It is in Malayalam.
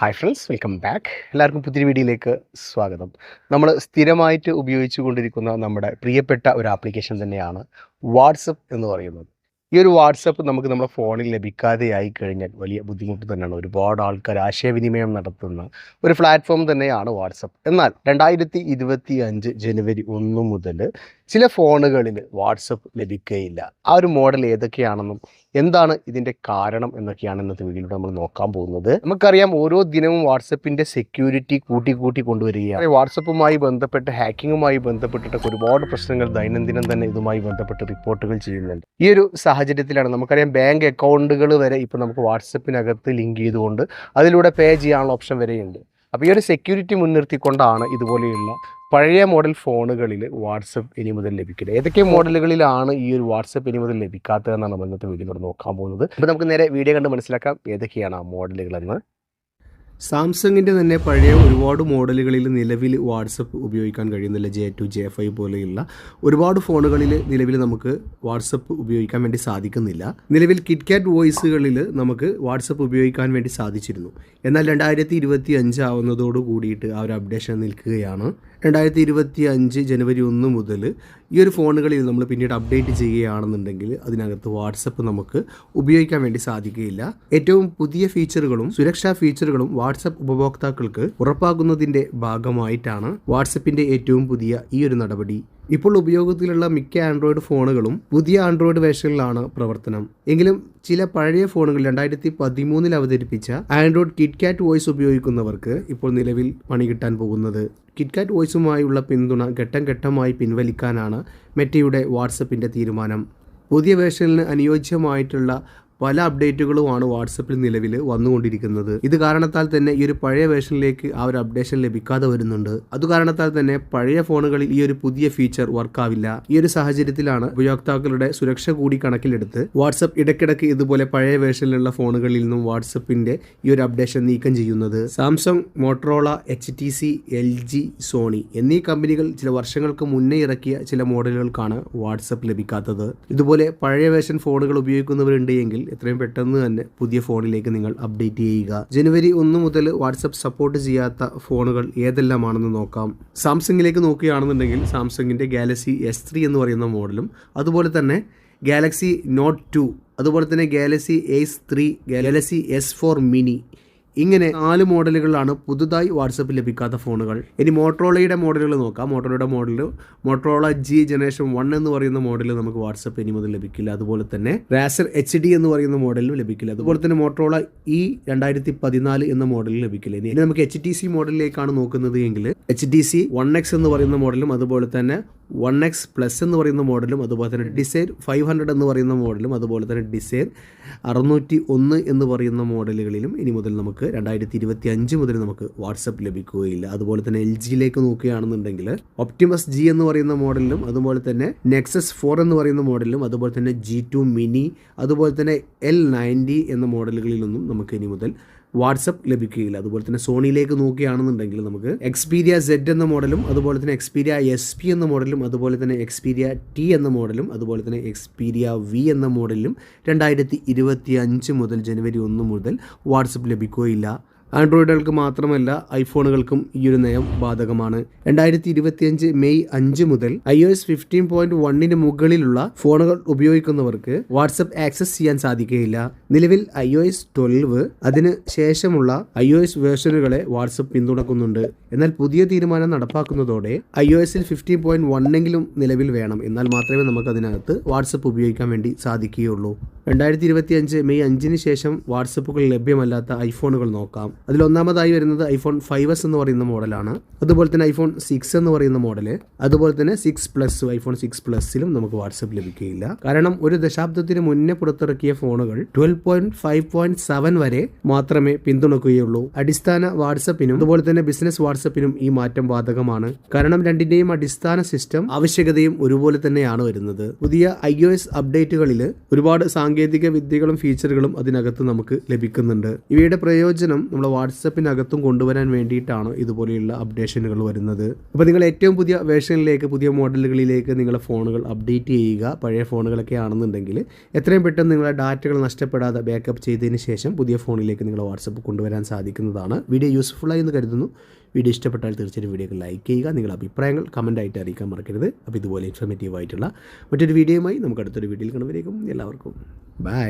ഹായ് ഫ്രണ്ട്സ് വെൽക്കം ബാക്ക് എല്ലാവർക്കും പുതിയ വീഡിയോയിലേക്ക് സ്വാഗതം. നമ്മൾ സ്ഥിരമായിട്ട് ഉപയോഗിച്ചുകൊണ്ടിരിക്കുന്ന നമ്മുടെ പ്രിയപ്പെട്ട ഒരു ആപ്ലിക്കേഷൻ തന്നെയാണ് വാട്സപ്പ് എന്ന് പറയുന്നത്. ഈ ഒരു വാട്സപ്പ് നമുക്ക് നമ്മുടെ ഫോണിൽ ലഭിക്കാതെ ആയി കഴിഞ്ഞാൽ വലിയ ബുദ്ധിമുട്ട് തന്നെയാണ്. ഒരുപാട് ആൾക്കാർ ആശയവിനിമയം നടത്തുന്ന ഒരു പ്ലാറ്റ്ഫോം തന്നെയാണ് വാട്സപ്പ്. എന്നാൽ രണ്ടായിരത്തി ഇരുപത്തി അഞ്ച് ജനുവരി ഒന്ന് മുതൽ ചില ഫോണുകളിൽ വാട്സപ്പ് ലഭിക്കുകയില്ല ആ ഒരു മോഡൽ ഏതൊക്കെയാണെന്നും എന്താണ് ഇതിന്റെ കാരണം എന്നൊക്കെയാണ് ഇന്നത്തെ വീഡിയോയിലൂടെ നമ്മൾ നോക്കാൻ പോകുന്നത്. നമുക്കറിയാം ഓരോ ദിനവും വാട്സപ്പിന്റെ സെക്യൂരിറ്റി കൂട്ടി കൂട്ടി കൊണ്ടുവരികയാണ് വാട്സപ്പുമായി ബന്ധപ്പെട്ട് ഹാക്കിങ്ങുമായി ബന്ധപ്പെട്ടിട്ടൊക്കെ ഒരുപാട് പ്രശ്നങ്ങൾ ദൈനംദിനം തന്നെ ഇതുമായി ബന്ധപ്പെട്ട് റിപ്പോർട്ടുകൾ ചെയ്യുന്നുണ്ട്. ഈ ഒരു സാഹചര്യത്തിലാണ്. നമുക്കറിയാം ബാങ്ക് അക്കൗണ്ടുകൾ വരെ ഇപ്പോൾ നമുക്ക് വാട്സപ്പിനകത്ത് ലിങ്ക് ചെയ്തുകൊണ്ട് അതിലൂടെ പേ ചെയ്യാനുള്ള ഓപ്ഷൻ വരെയുണ്ട്. അപ്പോൾ ഈ ഒരു സെക്യൂരിറ്റി മുൻനിർത്തിക്കൊണ്ടാണ് ഇതുപോലെയുള്ള പഴയ മോഡൽ ഫോണുകളിൽ വാട്സപ്പ് ഇനി മുതൽ ലഭിക്കുന്നത് ഏതൊക്കെ മോഡലുകളിലാണ് ഈ ഒരു വാട്സപ്പ് ഇനി മുതൽ ലഭിക്കാത്തതെന്നാണ് നമ്മൾ ഇന്നത്തെ വീഡിയോ നോക്കാൻ പോകുന്നത്. അപ്പോൾ നമുക്ക് നേരെ വീഡിയോ കണ്ട് മനസ്സിലാക്കാം ഏതൊക്കെയാണ് ആ മോഡലുകളെന്ന്. സാംസങ്ങിന്റെ തന്നെ പഴയ ഒരുപാട് മോഡലുകളിൽ നിലവിൽ വാട്സപ്പ് ഉപയോഗിക്കാൻ കഴിയുന്നില്ല ജെ ടു ജെ ഫൈവ് പോലെയുള്ള ഒരുപാട് ഫോണുകളിൽ നിലവിൽ നമുക്ക് വാട്സപ്പ് ഉപയോഗിക്കാൻ വേണ്ടി സാധിക്കുന്നില്ല. നിലവിൽ കിറ്റ്കാറ്റ് വോയിസുകളിൽ നമുക്ക് വാട്സപ്പ് ഉപയോഗിക്കാൻ വേണ്ടി സാധിച്ചിരുന്നു. എന്നാൽ രണ്ടായിരത്തി ഇരുപത്തി അഞ്ച് കൂടിയിട്ട് ആ ഒരു അപ്ഡേഷൻ നിൽക്കുകയാണ്. രണ്ടായിരത്തി ഇരുപത്തി അഞ്ച് ജനുവരി ഒന്ന് മുതൽ ഈ ഒരു ഫോണുകളിൽ നമ്മൾ പിന്നീട് അപ്ഡേറ്റ് ചെയ്യുകയാണെന്നുണ്ടെങ്കിൽ അതിനകത്ത് വാട്സപ്പ് നമുക്ക് ഉപയോഗിക്കാൻ വേണ്ടി സാധിക്കുകയില്ല. ഏറ്റവും പുതിയ ഫീച്ചറുകളും സുരക്ഷാ ഫീച്ചറുകളും വാട്സപ്പ് ഉപഭോക്താക്കൾക്ക് ഉറപ്പാക്കുന്നതിന്റെ ഭാഗമായിട്ടാണ് വാട്സപ്പിന്റെ ഏറ്റവും പുതിയ ഈ ഒരു നടപടി ഇപ്പോൾ ഉപയോഗത്തിലുള്ള മിക്ക ആൻഡ്രോയിഡ് ഫോണുകളും പുതിയ ആൻഡ്രോയിഡ് വേർഷനിലാണ് പ്രവർത്തനം. എങ്കിലും ചില പഴയ ഫോണുകൾ രണ്ടായിരത്തി പതിമൂന്നിൽ അവതരിപ്പിച്ച ആൻഡ്രോയിഡ് കിറ്റ്കാറ്റ് വോയിസ് ഉപയോഗിക്കുന്നവർക്ക് ഇപ്പോൾ നിലവിൽ പണി കിട്ടാൻ പോകുന്നത്. കിറ്റ്കാറ്റ് വോയിസുമായുള്ള പിന്തുണ ഘട്ടം ഘട്ടമായി പിൻവലിക്കാനാണ് മെറ്റയുടെ വാട്സപ്പിന്റെ തീരുമാനം. പുതിയ വേർഷനിൽ അനുയോജ്യമായിട്ടുള്ള പല അപ്ഡേറ്റുകളുമാണ് വാട്സപ്പിൽ നിലവിൽ വന്നുകൊണ്ടിരിക്കുന്നത്. ഇത് കാരണത്താൽ തന്നെ ഈ ഒരു പഴയ വേർഷനിലേക്ക് ആ ഒരു അപ്ഡേഷൻ ലഭിക്കാതെ വരുന്നുണ്ട്. അത് കാരണത്താൽ തന്നെ പഴയ ഫോണുകളിൽ ഈ ഒരു പുതിയ ഫീച്ചർ വർക്കാവില്ല. ഈ ഒരു സാഹചര്യത്തിലാണ് ഉപയോക്താക്കളുടെ സുരക്ഷ കൂടി കണക്കിലെടുത്ത് വാട്സപ്പ് ഇടയ്ക്കിടയ്ക്ക് ഇതുപോലെ പഴയ വേർഷനിലുള്ള ഫോണുകളിൽ നിന്നും വാട്സപ്പിന്റെ ഈ ഒരു അപ്ഡേഷൻ നീക്കം ചെയ്യുന്നത്. Samsung Motorola H T C L G Sony എന്നീ കമ്പനികൾ ചില വർഷങ്ങൾക്ക് മുന്നേ ഇറക്കിയ ചില മോഡലുകൾക്കാണ് വാട്സപ്പ് ലഭിക്കാത്തത്. ഇതുപോലെ പഴയ വേർഷൻ ഫോണുകൾ ഉപയോഗിക്കുന്നവരുണ്ട് എങ്കിൽ എത്രയും പെട്ടെന്ന് തന്നെ പുതിയ ഫോണിലേക്ക് നിങ്ങൾ അപ്ഡേറ്റ് ചെയ്യുക. ജനുവരി ഒന്ന് മുതൽ വാട്സപ്പ് സപ്പോർട്ട് ചെയ്യാത്ത ഫോണുകൾ ഏതെല്ലാമാണെന്ന് നോക്കാം. സാംസങ്ങിലേക്ക് നോക്കുകയാണെന്നുണ്ടെങ്കിൽ സാംസങ്ങിന്റെ ഗാലക്സി എസ് ത്രീ എന്ന് പറയുന്ന മോഡലും അതുപോലെ തന്നെ ഗാലക്സി നോട്ട് ടു അതുപോലെ തന്നെ Galaxy S three Galaxy S four mini ഇങ്ങനെ നാല് മോഡലുകളാണ് പുതുതായി വാട്സപ്പ് ലഭിക്കാത്ത ഫോണുകൾ. ഇനി മോട്ടറോളയുടെ മോഡലുകൾ നോക്കാം. മോട്ടറോളയുടെ model Motorola G generation one എന്ന് പറയുന്ന മോഡൽ നമുക്ക് വാട്സപ്പ് ഇനി മുതൽ ലഭിക്കില്ല. അതുപോലെ തന്നെ റാസർ എച്ച് ഡി എന്ന് പറയുന്ന മോഡലും ലഭിക്കില്ല. അതുപോലെ തന്നെ മോട്ടറോള ഇ രണ്ടായിരത്തി പതിനാല് എന്ന മോഡലും ലഭിക്കില്ല. ഇനി നമുക്ക് എച്ച് ടി സി മോഡലിലേക്കാണ് നോക്കുന്നത് എങ്കിൽ H D C one X എന്ന് പറയുന്ന മോഡലും അതുപോലെ തന്നെ വൺ എക്സ് പ്ലസ് എന്ന് പറയുന്ന മോഡലും അതുപോലെ തന്നെ ഡിസൈർ ഫൈവ് ഹൺഡ്രഡ് എന്ന് പറയുന്ന മോഡലും അതുപോലെ തന്നെ ഡിസൈർ അറുന്നൂറ്റി ഒന്ന് എന്ന് പറയുന്ന മോഡലുകളിലും ഇനി മുതൽ നമുക്ക് രണ്ടായിരത്തി ഇരുപത്തി അഞ്ച് മുതൽ നമുക്ക് വാട്സപ്പ് ലഭിക്കുകയില്ല. അതുപോലെ തന്നെ എൽ ജിയിലേക്ക് നോക്കുകയാണെന്നുണ്ടെങ്കിൽ ഒപ്റ്റിമസ് ജി എന്ന് പറയുന്ന മോഡലിലും അതുപോലെ തന്നെ നെക്സസ് ഫോർ എന്ന് പറയുന്ന മോഡലിലും അതുപോലെ തന്നെ ജി ടു മിനി അതുപോലെ തന്നെ എൽ നയന്റി എന്ന മോഡലുകളിലൊന്നും നമുക്ക് ഇനി മുതൽ വാട്സപ്പ് ലഭിക്കുകയില്ല. അതുപോലെ തന്നെ സോണിയിലേക്ക് നോക്കുകയാണെന്നുണ്ടെങ്കിൽ നമുക്ക് എക്സ്പീരിയ സെഡ് എന്ന മോഡലും അതുപോലെ തന്നെ എക്സ്പീരിയ എസ് പി എന്ന മോഡലും അതുപോലെ തന്നെ എക്സ്പീരിയ ടി എന്ന മോഡലും അതുപോലെ തന്നെ എക്സ്പീരിയ വി എന്ന മോഡലും രണ്ടായിരത്തി ഇരുപത്തി അഞ്ച് മുതൽ ജനുവരി ഒന്ന് മുതൽ വാട്സപ്പ് ലഭിക്കുകയില്ല. ആൻഡ്രോയിഡുകൾക്ക് മാത്രമല്ല ഐഫോണുകൾക്കും ഈ ഒരു നയം ബാധകമാണ്. രണ്ടായിരത്തി ഇരുപത്തിയഞ്ച് മെയ് അഞ്ച് മുതൽ I O S fifteen point വണ്ണിന് മുകളിലുള്ള ഫോണുകൾ ഉപയോഗിക്കുന്നവർക്ക് വാട്സപ്പ് ആക്സസ് ചെയ്യാൻ സാധിക്കുകയില്ല. നിലവിൽ ഐ ഒ എസ് ട്വൽവ് അതിന് ശേഷമുള്ള ഐ ഒ എസ് വേർഷനുകളെ വാട്സപ്പ് പിന്തുണക്കുന്നുണ്ട്. എന്നാൽ പുതിയ തീരുമാനം നടപ്പാക്കുന്നതോടെ ഐ ഒ എസിൽ ഫിഫ്റ്റീൻ പോയിന്റ് വണ്ണെങ്കിലും നിലവിൽ വേണം. എന്നാൽ മാത്രമേ നമുക്ക് അതിനകത്ത് വാട്സപ്പ് ഉപയോഗിക്കാൻ വേണ്ടി സാധിക്കുകയുള്ളൂ. രണ്ടായിരത്തി ഇരുപത്തി അഞ്ച് മെയ് അഞ്ചിന് ശേഷം വാട്സപ്പുകൾ ലഭ്യമല്ലാത്ത ഐഫോണുകൾ നോക്കാം. അതിൽ ഒന്നാമതായി വരുന്നത് ഐഫോൺ ഫൈവ് എസ് എന്ന് പറയുന്ന മോഡലാണ്. അതുപോലെ തന്നെ ഐഫോൺ സിക്സ് എന്ന് പറയുന്ന മോഡൽ. അതുപോലെ തന്നെ സിക്സ് പ്ലസ് ഐഫോൺ സിക്സ് പ്ലസിലും നമുക്ക് വാട്സപ്പ് ലഭിക്കുകയില്ല. കാരണം ഒരു ദശാബ്ദത്തിന് മുന്നേ പുറത്തിറക്കിയ ഫോണുകൾ twelve point five point seven വരെ മാത്രമേ പിന്തുണക്കുകയുള്ളൂ. അടിസ്ഥാന വാട്സപ്പിനും അതുപോലെ തന്നെ ബിസിനസ് വാട്സപ്പിനും ഈ മാറ്റം ബാധകമാണ്. കാരണം രണ്ടിന്റെയും അടിസ്ഥാന സിസ്റ്റം ആവശ്യകതയും ഒരുപോലെ തന്നെയാണ് വരുന്നത്. പുതിയ ഐ ഒ എസ് അപ്ഡേറ്റുകളിൽ ഒരുപാട് സാങ്കേതിക സാങ്കേതിക വിദ്യകളും ഫീച്ചറുകളും അതിനകത്ത് നമുക്ക് ലഭിക്കുന്നുണ്ട്. ഇവയുടെ പ്രയോജനം നമ്മുടെ വാട്സപ്പിനകത്തും കൊണ്ടുവരാൻ വേണ്ടിയിട്ടാണ് ഇതുപോലെയുള്ള അപ്ഡേഷനുകൾ വരുന്നത്. അപ്പോൾ നിങ്ങൾ ഏറ്റവും പുതിയ വേർഷനിലേക്ക് പുതിയ മോഡലുകളിലേക്ക് നിങ്ങളുടെ ഫോണുകൾ അപ്ഡേറ്റ് ചെയ്യുക പഴയ ഫോണുകളൊക്കെ ആണെന്നുണ്ടെങ്കിൽ എത്രയും പെട്ടെന്ന് നിങ്ങളുടെ ഡാറ്റകൾ നഷ്ടപ്പെടാതെ ബാക്കപ്പ് ചെയ്തതിന് ശേഷം പുതിയ ഫോണിലേക്ക് നിങ്ങളുടെ വാട്സപ്പ് കൊണ്ടുവരാൻ സാധിക്കുന്നതാണ്. വീഡിയോ യൂസ്ഫുള്ളായി എന്ന് കരുതുന്നു. വീഡിയോ ഇഷ്ടപ്പെട്ടാൽ തീർച്ചയായും വീഡിയോക്ക് ലൈക്ക് ചെയ്യുക. നിങ്ങളുടെ അഭിപ്രായങ്ങൾ കമന്റായിട്ട് അറിയിക്കാൻ മറക്കരുത്. അപ്പോൾ ഇതുപോലെ ഇൻഫർമേറ്റീവ് ആയിട്ടുള്ള മറ്റൊരു വീഡിയോയുമായി നമുക്ക് അടുത്തൊരു വീഡിയോയിൽ കാണുമ്പോഴേക്കും എല്ലാവർക്കും ബൈ